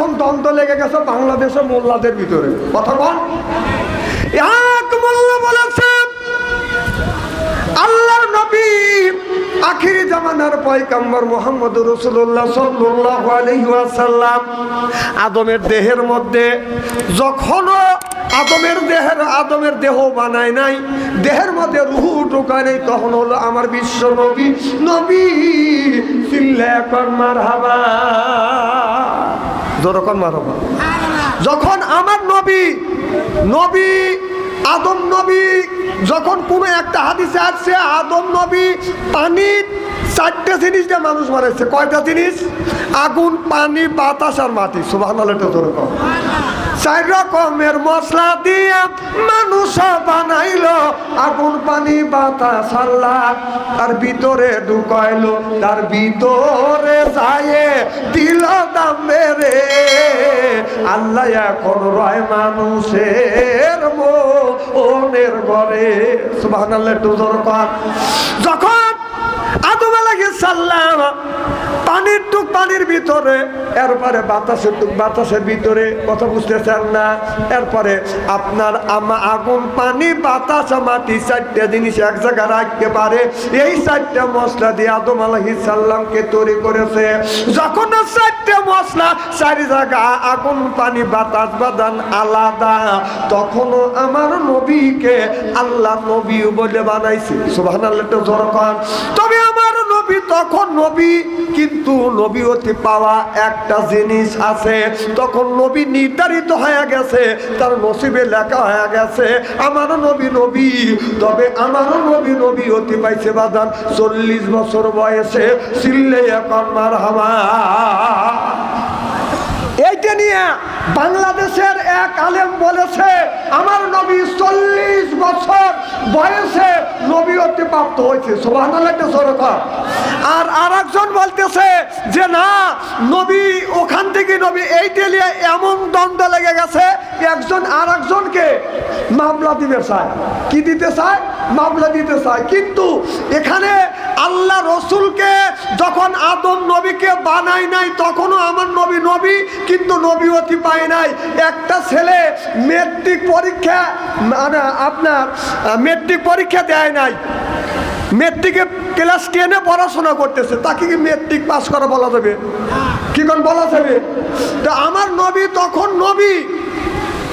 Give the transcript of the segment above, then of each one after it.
এখন দ্বন্দ্ব লেগে গেছে বাংলাদেশের মোল্লাদের ভিতরে। কথা বল। এক মোল্লা বলেছে আল্লাহর নবী আখিরি জামানার পয়গাম্বর মোহাম্মদ রসুল্লাহ সাল্লাল্লাহু আলাইহি ওয়াসাল্লাম আদমের দেহের মধ্যে যখনও আদমের দেহের, আদমের দেহ বানায় নাই, দেহের মধ্যে রুহু ঢোকায় নাই, তখন হলো আমার বিশ্ব নবী। নবী চিল্লা কর মারহাবা। যখন আমার নবী নবী, আদম নবী, যখন কোনো একটা হাদিসে আসছে, আদম নবী পানির চারটে জিনিস দিয়ে মানুষ মারাইছে কয়টা জিনিস? আগুন, পানি, বাতাস আর মাটি। সুবাহ চার রকমের মশলা দিয়ে মানুষ বানাইলো। আগুন, পানি, বাতাস, আল্লাহ। তার ভিতরে ঢুকাইলো, তার ভিতরে যায় দিল দাম রে আল্লাহ এখন রয় মানুষের মনের ঘরে। সুবাহ একটু জোর কর যখন আদম আলাইহিস সালাম পানির ভিতরে, এরপরে বাতাসের বাতাসের ভিতরে, কথা বুঝতেছেন না? এরপরে আপনার আমা আগুন, পানি, বাতাস, মাটি, চারটে জিনিস এক জায়গায় রাখতে পারে। এই চারটে মশলা দিয়ে আদম আলাইহিস সালামকে তৈরি করেছে। যখন চারটে মশলা চারি জায়গা আগুন, পানি, বাতাস বাদান আলাদা, তখনও আমার নবীকে আল্লাহ নবী বলে বানাইছে। তো জোর তবে আমার তখন নবী, কিন্তু নবী অতি পাওয়া একটা জিনিস আছে। তখন নবী নির্ধারিত হয়ে গেছে, তার নসিবে লেখা হয়ে গেছে, আমার নবী নবী, তবে আমার নবী নবী অতি পাইছে বাদান চল্লিশ বছর বয়সে। সিল্লে এখন মার হামা এইটা নিয়ে বাংলাদেশের এক আলেম বলেছে, আমার নবী চল্লিশ বছর বয়সে নবীয়তে প্রাপ্ত হয়েছে। সরকার আর আর একজন বলতেছে যে, না, নবী ওখান থেকে নবী এইটা নিয়ে এমন দ্বন্দ্ব লেগে গেছে, একজন আর একজনকে মামলা দিতে চায়। কি দিতে চায়? মামলা দিতে চায়। কিন্তু এখানে আল্লাহ রসুলকে যখন আদম নবীকে বানাই নাই, তখনও আমার নবী নবী, কিন্তু নবী অতি পায় নাই। একটা ছেলে মেট্রিক পরীক্ষা মানে আপনার মেট্রিক পরীক্ষা দেয় নাই। মেট্রিকে ক্লাস টেনে পড়াশোনা করতেছে, তাকে কি মেট্রিক পাস করা বলা যাবে? কি কোন বলা যাবে? তা আমার নবী তখন নবী,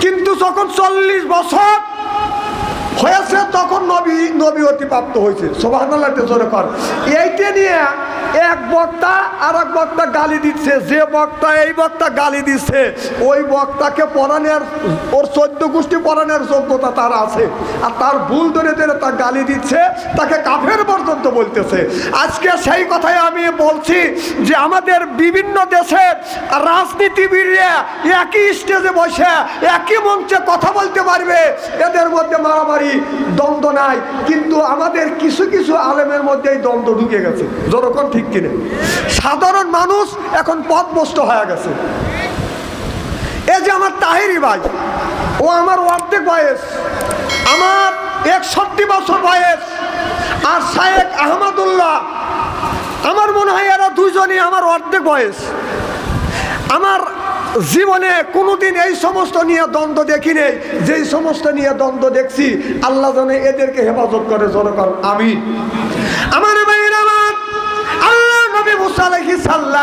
কিন্তু যখন চল্লিশ বছর হয়েছে, তখন নবী নবী অতিপ্রাপ্ত হয়েছে। সোভানাল্লাহ জোরে কর। এইটা নিয়ে এক বক্তা আর এক বক্তা গালি দিচ্ছে। যে বক্তা এই বক্তা গালি দিচ্ছে, ওই বক্তাকে পড়ানোর ওর চোদ্দ গোষ্ঠী পড়ানোর যোগ্যতা তার আছে। আর তার ভুল ধরে ধরে তার গালি দিচ্ছে, তাকে কাফের পর্যন্ত বলতেছে। আজকে সেই কথাই আমি বলছি যে আমাদের বিভিন্ন দেশের রাজনীতিবিদরা একই স্টেজে বসে, একই মঞ্চে কথা বলতে পারবে। এদের মধ্যে মারামারি, দ্বন্দ্ব নাই, কিন্তু আমাদের কিছু কিছু আলেমের মধ্যে এই দ্বন্দ্ব ঢুকে গেছে। যতক্ষণ ঠিক কিনে? সাধারণ মানুষ এখন পথভ্রষ্ট হয়ে গেছে। এই যে আমার তাহিরি ভাই, ও আমার অর্ধেক বয়স, আমার একষট্টি বছর বয়স, আর শায়েক আহমদুল্লাহ, আমার মনে হয় এরা দুইজনই আমার অর্ধেক বয়স। আমার জীবনে কোনোদিন এই সমস্ত নিয়ে দ্বন্দ্ব দেখি নেই। যেই সমস্ত নিয়ে দ্বন্দ্ব দেখছি, আল্লাহ জানে এদেরকে হেফাজত করে, জনগণ আমি আমার ভাইয়ের আমার আল্লাহ নবী আলাইহিস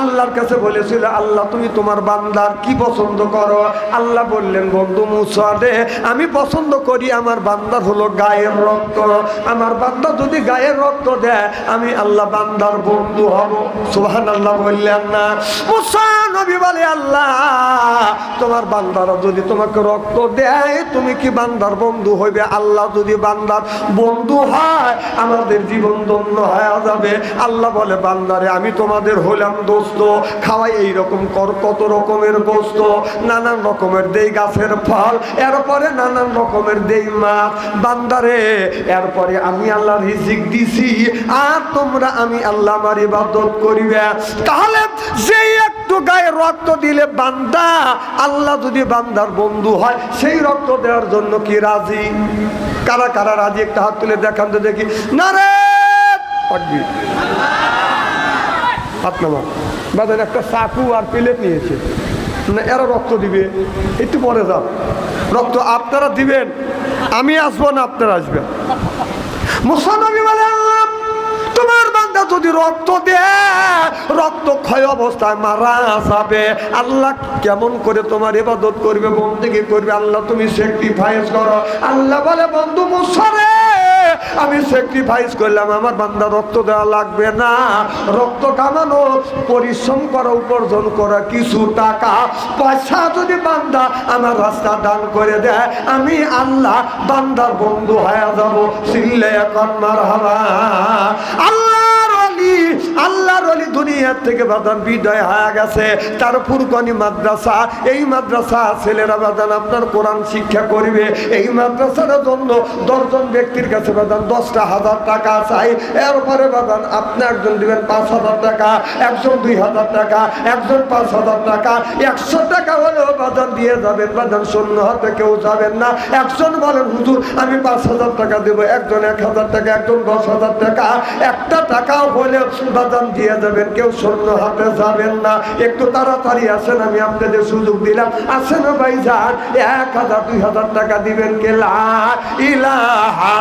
আল্লাহর কাছে বলেছিল, আল্লাহ, তুমি তোমার বান্দার কি পছন্দ করো? আল্লাহ বললেন, বন্ধু মুসা রে আমি পছন্দ করি, আমার বান্দার হলো গায়ের রক্ত। আমার বান্দা যদি গায়ের রক্ত দেয়, আমি আল্লাহ বান্দার বন্ধু হব। সুবহান আল্লাহ বললেন না। মুসা নবী বলে, আল্লাহ, তোমার বান্দারা যদি তোমাকে রক্ত দেয়, তুমি কি বান্দার বন্ধু হইবে? আল্লাহ যদি বান্দার বন্ধু হয়, আমাদের জীবন ধন্য হয়ে যাবে। আল্লাহ বলে, বান্দারে, আমি তোমাদের হলাম দোস্ত। খাওয়াই এই রকম কর, কত রকমের গোস্ত। নানান রকমের দেই গাছের ফল, এরপরে নানান রকমের দেই মাছ। বান্দারে, এরপরে আমি আল্লাহ রিজিক দিছি, আর তোমরা আমি আল্লাহ আমার ইবাদত করিবে। তাহলে যেই একটু গায়ে রক্ত দিলে বান্দা, আল্লাহ যদি বান্দার বন্ধু হয়, সেই রক্ত দেওয়ার জন্য কি রাজি? কারা কারা রাজি? একটা হাত তুলে দেখান তো দেখি। না রে হাত নামা বাজার একটা চাকু আর প্লেট নিয়েছে। না এরা রক্ত দিবে। একটু পরে যান রক্ত আপনারা দিবেন আমি আসব না আপনারা আসবেন। মুসানবী বলে "আল্লাহ, তোমার বান্দা যদি রক্ত দেয় রক্ত ক্ষয় অবস্থায় মারা যাবে। আল্লাহ কেমন করে তোমার ইবাদত করবে বন্দেগী করবে আল্লাহ তুমি স্যাক্রিফাইস করো। আল্লাহ বলে বন্ধু মুসারে। আমি স্যাক্রিফাইস করলাম, আমার বান্দা রক্ত দেওয়া লাগবে না। রক্ত কামানো, পরিশ্রম করা, উপার্জন করা কিছু টাকা। পয়সা যদি বান্দা আমার রাস্তা দান করে দেয়, আমি আল্লাহ বান্দার বন্ধু হয়ে যাব। সিল্লে এখন মার আল্লাহর অলি আল্লাহর অলি দুনিয়ার থেকে বাদান বিদায় হয়ে গেছে। তার ফুরকনি মাদ্রাসা, এই মাদ্রাসা ছেলেরা বাদান আপনার কোরআন শিক্ষা করবে। এই মাদ্রাসার জন্য দশজন ব্যক্তির কাছে বাদান দশটা হাজার টাকা চাই। এরপরে বাদান আপনি একজন দিবেন পাঁচ হাজার টাকা, একজন দুই হাজার টাকা, একজন পাঁচ হাজার টাকা। একশো টাকা হলেও বাদান দিয়ে যাবেন বাদান শূন্য হাতে কেউ যাবেন না। একজন বলেন, হুজুর, আমি পাঁচ হাজার টাকা দেবো। একজন এক হাজার টাকা, একজন দশ হাজার টাকা। একটা টাকাও হলে বাদাম দিয়ে যাবেন। কেউ শূন্য হাতে যাবেন না। একটু তাড়াতাড়ি আসেন, আমি আপনাদের সুযোগ দিলাম। আসেন ভাই যান এক হাজার, দুই হাজার টাকা দিবেন কে? লা ইলাহা